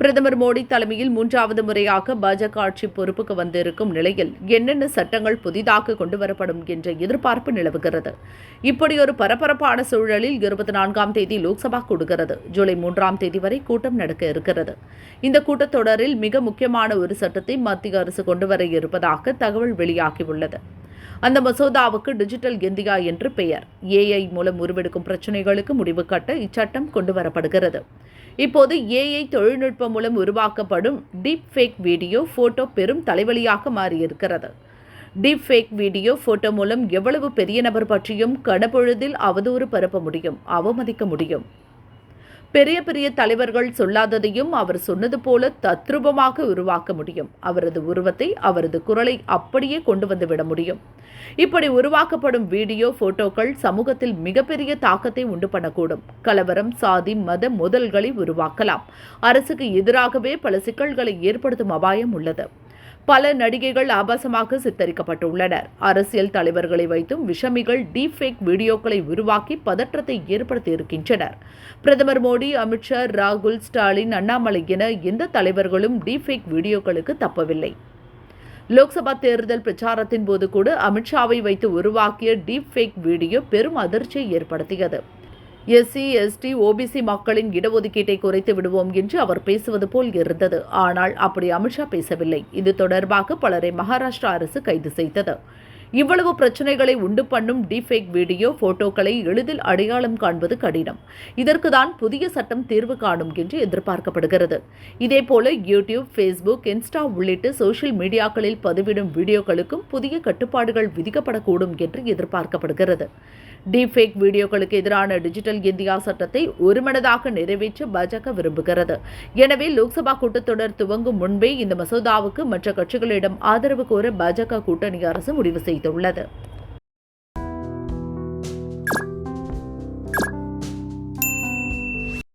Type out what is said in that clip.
பிரதமர் மோடி தலைமையில் மூன்றாவது முறையாக பாஜக ஆட்சி பொறுப்புக்கு வந்திருக்கும் நிலையில் என்னென்ன சட்டங்கள் புதிதாக கொண்டுவரப்படும் என்ற எதிர்பார்ப்பு நிலவுகிறது. இப்படி ஒரு பரபரப்பான சூழலில் இருபத்தி நான்காம் தேதி லோக்சபா கூடுகிறது. ஜூலை மூன்றாம் தேதி வரை கூட்டம் நடக்க இருக்கிறது. இந்த கூட்டத்தொடரில் மிக முக்கியமான ஒரு சட்டத்தை மத்திய அரசு கொண்டுவர இருப்பதாக தகவல் வெளியாகியுள்ளது அந்த மசோதாவுக்கு டிஜிட்டல் இந்தியா என்று பெயர். ஏஐ மூலம் உருவெடுக்கும் பிரச்சினைகளுக்கு முடிவு கட்ட இச்சட்டம் கொண்டுவரப்படுகிறது. இப்போது ஏஐ தொழில்நுட்பம் மூலம் உருவாக்கப்படும் டீப் ஃபேக் வீடியோ போட்டோ பெரும் தலைவலியாக மாறியிருக்கிறது. டீப் ஃபேக் வீடியோ போட்டோ மூலம் எவ்வளவு பெரிய நபர் பற்றியும் கடப்பொழுதில் அவதூறு பரப்ப முடியும் அவமதிக்க முடியும். பெரிய பெரிய தலைவர்கள் சொல்லாததையும் அவர் சொன்னது போல தத்ரூபமாக உருவாக்க முடியும். அவரது உருவத்தை அவரது குரலை அப்படியே கொண்டு வந்து விட முடியும். இப்படி உருவாக்கப்படும் வீடியோ போட்டோக்கள் சமூகத்தில் மிகப்பெரிய தாக்கத்தை உண்டு பண்ணக்கூடும். கலவரம் சாதி மத மோதல்களை உருவாக்கலாம். அரசுக்கு எதிராகவே பல சிக்கல்களை ஏற்படுத்தும் அபாயம் உள்ளது. பல நடிகைகள் ஆபாசமாக சித்தரிக்கப்பட்டுள்ளனர். அரசியல் தலைவர்களை வைத்தும் விஷமிகள் டீஃபேக் வீடியோக்களை உருவாக்கி பதற்றத்தை ஏற்படுத்தியிருக்கின்றனர் பிரதமர் மோடி அமித்ஷா ராகுல் ஸ்டாலின் அண்ணாமலை என எந்த தலைவர்களும் டீஃபேக் வீடியோக்களுக்கு தப்பவில்லை. லோக்சபா தேர்தல் பிரச்சாரத்தின் போது கூட அமித்ஷாவை வைத்து உருவாக்கிய டீப் ஃபேக் வீடியோ பெரும் அதிர்ச்சியை ஏற்படுத்தியது. எஸ்சி எஸ்டி ஓபிசி மக்களின் இடஒதுக்கீட்டை குறைத்து விடுவோம் என்று அவர் பேசுவது போல் இருந்தது. ஆனால் அப்படி அமித்ஷா பேசவில்லை. இது தொடர்பாக பலரை மகாராஷ்டிரா அரசு கைது செய்தது. இவ்வளவு பிரச்சனைகளை உண்டு பண்ணும் டிஃபேக் வீடியோ போட்டோக்களை எளிதில் அடையாளம் காண்பது கடினம். இதற்கு தான் புதிய சட்டம் தீர்வு காணும் என்று எதிர்பார்க்கப்படுகிறது. இதேபோல யூடியூப் ஃபேஸ்புக் இன்ஸ்டா உள்ளிட்ட சோசியல் மீடியாக்களில் பதிவிடும் வீடியோக்களுக்கும் புதிய கட்டுப்பாடுகள் விதிக்கப்படக்கூடும் என்று எதிர்பார்க்கப்படுகிறது. டிஃபேக் வீடியோக்களுக்கு எதிரான டிஜிட்டல் இந்தியா சட்டத்தை ஒருமனதாக நிறைவேற்ற பாஜக விரும்புகிறது. எனவே லோக்சபா கூட்டத்தொடர் துவங்கும் முன்பே இந்த மசோதாவுக்கு மற்ற கட்சிகளிடம் ஆதரவு கோர பாஜக கூட்டணி அரசு முடிவு செய்யும் செய்துள்ளது.